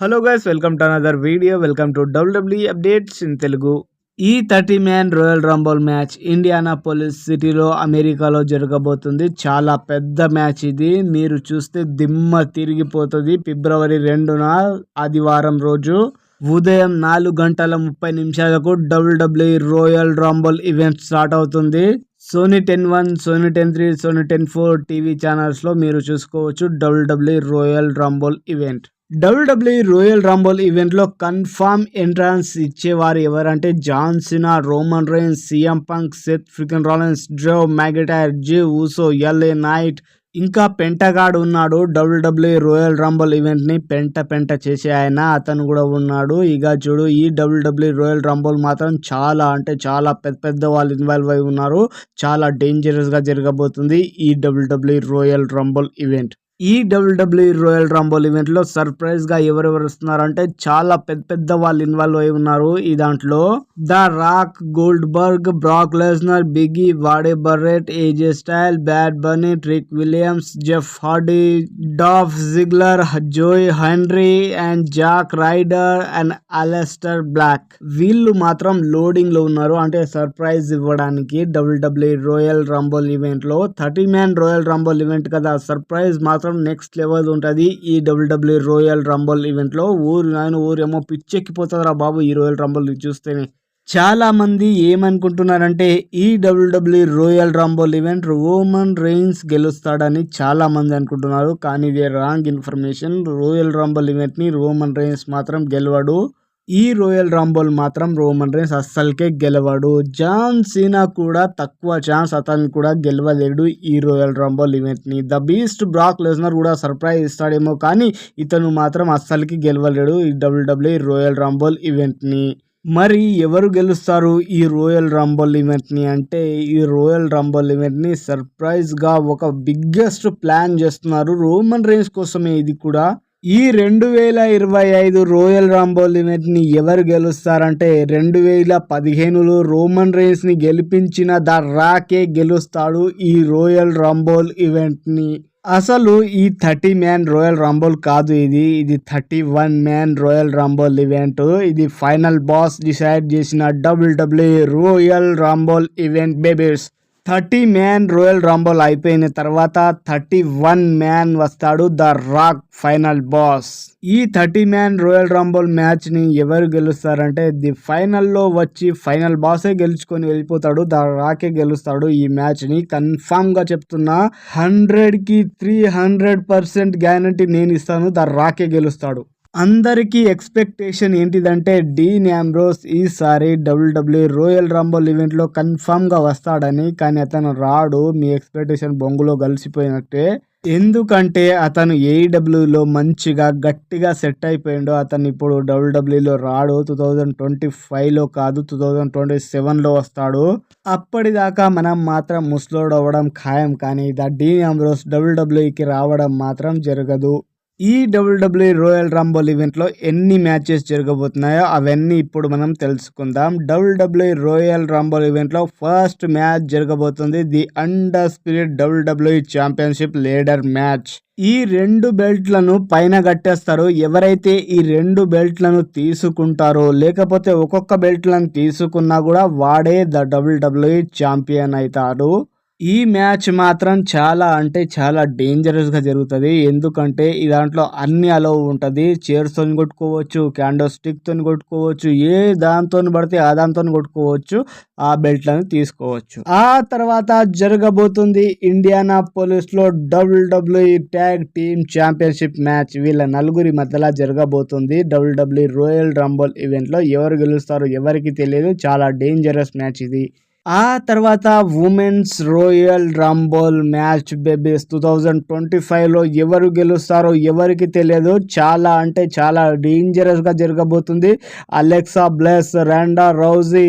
Hello guys welcome to another video welcome to WW updates in Telugu ఈ thirty man Royal Rumble match Indianapolis సిటీలో అమెరికాలో జరగబోతుంది. చాలా పెద్ద మ్యాచ్ ఇది. మీరు చూస్తే దిమ్మ తిరిగిపోతుంది. ఫిబ్రవరి రెండున ఆదివారం రోజు ఉదయం నాలుగు గంటల ముప్పై నిమిషాలకు W W royal rumble event start అవుతుంది. Sony ten one Sony ten three Sony ten four TV ఛానల్స్లో మీరు చూసుకోవచ్చు W W royal rumble event WWE royal rumble ఈవెంట్లో కన్ఫామ్ ఎంట్రన్స్ ఇచ్చేవారు ఎవరంటే John Cena Roman Reigns CM Punk Seth Freakin Rollins Drew McIntyre Jey Uso LA Knight. ఇంకా Pentagon ఉన్నాడు. WWE royal Rumble ఈవెంట్ని పెంట పెంట చేసే ఆయన. అతను కూడా ఉన్నాడు. ఇక చూడు ఈ డబ్ల్యూడబ్ల్యూ రోయల్ రంబల్ మాత్రం చాలా అంటే చాలా పెద్ద పెద్ద వాళ్ళు ఇన్వాల్వ్ అయి ఉన్నారు. చాలా డేంజరస్గా జరగబోతుంది ఈ డబ్ల్యూడబ్ల్యూ రోయల్ రంబల్ ఈవెంట్. ఈ డబ్ల్యూడబ్ల్యూ రాయల్ రాంబోల్ ఈవెంట్లో సర్ప్రైజ్గా ఎవరెవరు వస్తున్నారు అంటే చాలా పెద్ద పెద్ద వాళ్ళు ఇన్వాల్వ్ అయి ఉన్నారు ఈ దాంట్లో. The Rock Goldberg Brock Lesnar Big E Wade Barrett AJ Styles Bad Bunny Trick Williams Jeff Hardy Dolph Ziggler Joe Hendry and Zack Ryder and Alister Black. వీళ్ళు మాత్రం లోడింగ్లో ఉన్నారు. అంటే సర్ప్రైజ్ ఇవ్వడానికి డబ్ల్యూడబ్ల్యూఈ రాయల్ రాంబోల్ ఈవెంట్లో thirty man Royal Rumble event కదా. Surprise మాత్రం next level ఉంటుంది. ఈ డబ్ల్యూడబ్ల్యూ రోయల్ రంబల్ ఈవెంట్లో ఊరు నాయన ఊరేమో పిచ్చెక్కిపోతుందిరా బాబు ఈ రోయల్ రంబల్ చూస్తేనే. చాలా మంది ఏమనుకుంటున్నారంటే ఈ W W royal rumble event Roman Reigns గెలుస్తాడని చాలా మంది అనుకుంటున్నారు. కానీ ఇది రాంగ్ ఇన్ఫర్మేషన్ రోయల్ రాంబోల్ ఈవెంట్ని రోమన్ రెయిన్స్ మాత్రం గెలవడు. ఈ రోయల్ రాంబోల్ మాత్రం రోమన్ రేన్స్ అస్సలకే గెలవాడు. జాన్ సీనా కూడా తక్కువ ఛాన్స్ అతను కూడా గెలవలేడు ఈ రోయల్ రాంబోల్ ఈవెంట్ని ద బీస్ట్ బ్రాక్ లెజనర్ కూడా సర్ప్రైజ్ ఇస్తాడేమో కానీ ఇతను మాత్రం అస్సలకి గెలవలేడు ఈ డబ్ల్యూడబ్ల్యూ రోయల్ రాంబోల్ ఈవెంట్ని మరి ఎవరు గెలుస్తారు ఈ రోయల్ రాంబోల్ ఈవెంట్ని అంటే ఈ రోయల్ రాంబోల్ ఈవెంట్ని సర్ప్రైజ్గా ఒక బిగ్గెస్ట్ ప్లాన్ చేస్తున్నారు రోమన్ రేంజ్ కోసమే ఇది కూడా. ఈ రెండు వేల ఇరవై ఐదు రోయల్ రాంబోల్ ఈవెంట్ని ఎవరు గెలుస్తారంటే రెండు వేల పదిహేనులో రోమన్ రేస్ని గెలిపించిన ద రాకే గెలుస్తాడు ఈ రోయల్ రాంబోల్ ఈవెంట్ని అసలు ఈ థర్టీ మ్యాన్ రోయల్ రాంబోల్ కాదు ఇది. ఇది thirty one man Royal Rumble event ఇది ఫైనల్ బాస్ డిసైడ్ చేసిన W Royal Rumble event babies thirty man Royal Rumble అయిపోయిన తర్వాత థర్టీ వన్ మ్యాన్ వస్తాడు ద రాక్ ఫైనల్ బాస్. ఈ థర్టీ మ్యాన్ రోయల్ రాంబోల్ మ్యాచ్ని ఎవరు గెలుస్తారంటే ది ఫైనల్లో వచ్చి ఫైనల్ బాసే గెలుచుకొని వెళ్ళిపోతాడు ద రాకే గెలుస్తాడు ఈ మ్యాచ్ని కన్ఫామ్గా చెప్తున్నా హండ్రెడ్కి త్రీ హండ్రెడ్ పర్సెంట్ గ్యారంటీ నేను ఇస్తాను ద రాకే గెలుస్తాడు. అందరికీ ఎక్స్పెక్టేషన్ ఏంటిదంటే డీన్ యాంబ్రోస్ ఈసారి డబ్ల్యూడబ్ల్యూ రోయల్ రాంబోల్ ఈవెంట్లో కన్ఫామ్గా వస్తాడని కానీ అతను రాడు. మీ ఎక్స్పెక్టేషన్ బొంగులో కలిసిపోయినట్టే. ఎందుకంటే అతను ఏఈడబ్ల్యూలో మంచిగా గట్టిగా సెట్ అయిపోయిండు. అతను ఇప్పుడు డబ్ల్యూడబ్ల్యూలో రాడు. టూ థౌజండ్ ట్వంటీ ఫైవ్లో కాదు టూ థౌజండ్ ట్వంటీ సెవెన్లో వస్తాడు. అప్పటిదాకా మనం మాత్రం ముస్లోడ్ అవ్వడం ఖాయం కానీ ద డీన్ అంబ్రోస్ డబ్ల్యూడబ్ల్యూకి రావడం మాత్రం జరగదు. ఈ డబ్ల్యూడబ్ల్యూ రోయల్ రాంబోల్ ఈవెంట్లో ఎన్ని మ్యాచెస్ జరగబోతున్నాయో అవన్నీ ఇప్పుడు మనం తెలుసుకుందాం. డబ్ల్యూడబ్ల్యూ రోయల్ రాంబోల్ ఈవెంట్లో ఫస్ట్ మ్యాచ్ జరగబోతుంది. The under spirit WW championship ladder match. ఈ రెండు బెల్ట్లను పైన కట్టేస్తారు. ఎవరైతే ఈ రెండు బెల్ట్లను తీసుకుంటారో లేకపోతే ఒక్కొక్క బెల్ట్లను తీసుకున్నా కూడా వాడే ద డబ్ల్యూడబ్ల్యూ ఛాంపియన్ అవుతాడు. ఈ మ్యాచ్ మాత్రం చాలా అంటే చాలా డేంజరస్గా జరుగుతుంది. ఎందుకంటే ఈ దాంట్లో అన్ని అలో ఉంటుంది. చైర్స్తో కొట్టుకోవచ్చు క్యాండో స్టిక్తో కొట్టుకోవచ్చు ఏ దాంతో పడితే ఆ దాంతో కొట్టుకోవచ్చు ఆ బెల్ట్లను తీసుకోవచ్చు. ఆ తర్వాత జరగబోతుంది ఇండియానా పోలీస్లో WWE tag team championship match వీళ్ళ నలుగురి మధ్యలో జరగబోతుంది డబ్ల్యూడబ్ల్యూ రోయల్ రంబోల్ ఈవెంట్లో ఎవరు గెలుస్తారో ఎవరికి తెలియదు. చాలా డేంజరస్ మ్యాచ్ ఇది. ఆ తర్వాత women's royal rumble match babies two thousand twenty ఫైవ్లో ఎవరు గెలుస్తారో ఎవరికి తెలియదు. చాలా అంటే చాలా డేంజరస్గా జరగబోతుంది. అలెక్సా బ్లెస్ రాండా రౌజీ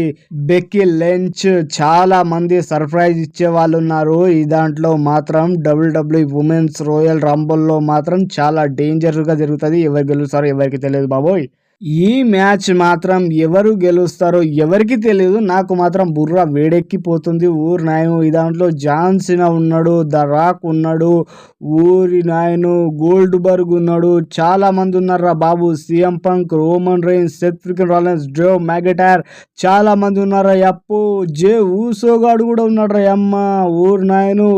బెక్కి లెంచ్ చాలా మంది సర్ప్రైజ్ ఇచ్చే వాళ్ళు ఉన్నారు. ఈ దాంట్లో మాత్రం డబ్ల్యూడబ్ల్యూ ఉమెన్స్ రోయల్ రాంబోల్లో మాత్రం చాలా డేంజరస్గా జరుగుతుంది. ఎవరు గెలుస్తారో ఎవరికి తెలియదు బాబోయ్. ఈ మ్యాచ్ మాత్రం ఎవరు గెలుస్తారో ఎవరికి తెలియదు నాకు మాత్రం బుర్ర వేడెక్కిపోతుంది. ఊరి నాయను ఈ దాంట్లో జాన్సినా ఉన్నాడు ద రాక్ ఉన్నాడు ఊరి నాయను గోల్డ్ బర్గ్ ఉన్నాడు. చాలా మంది ఉన్నారా బాబు. CM Punk Roman Reigns Seth Freakin Rollins జో మ్యాగటార్ చాలా మంది ఉన్నారా అప్పు జే ఊసోగాడు కూడా ఉన్నాడు అమ్మ ఊరి నాయను.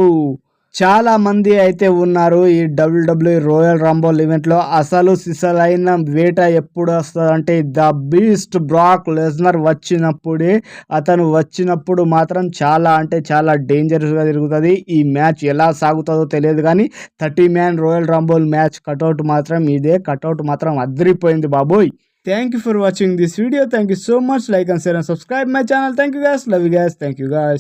చాలా మంది అయితే ఉన్నారు ఈ డబ్ల్యూడబ్ల్యూ రోయల్ రంబోల్ ఈవెంట్లో. అసలు అసలు సిసలైన వేట ఎప్పుడు వస్తుందంటే ద బీస్ట్ బ్రాక్ లెజ్నర్ వచ్చినప్పుడే అతను వచ్చినప్పుడు మాత్రం చాలా అంటే చాలా డేంజరస్గా తిరుగుతుంది. ఈ మ్యాచ్ ఎలా సాగుతుందో తెలియదు కానీ thirty man royal rumble match cutout మాత్రం ఇదే కటౌట్ మాత్రం అదిరిపోయింది బాబోయ్. Thank you for watching this video thank you so much like and share and subscribe my channel thank you guys love you guys thank you guys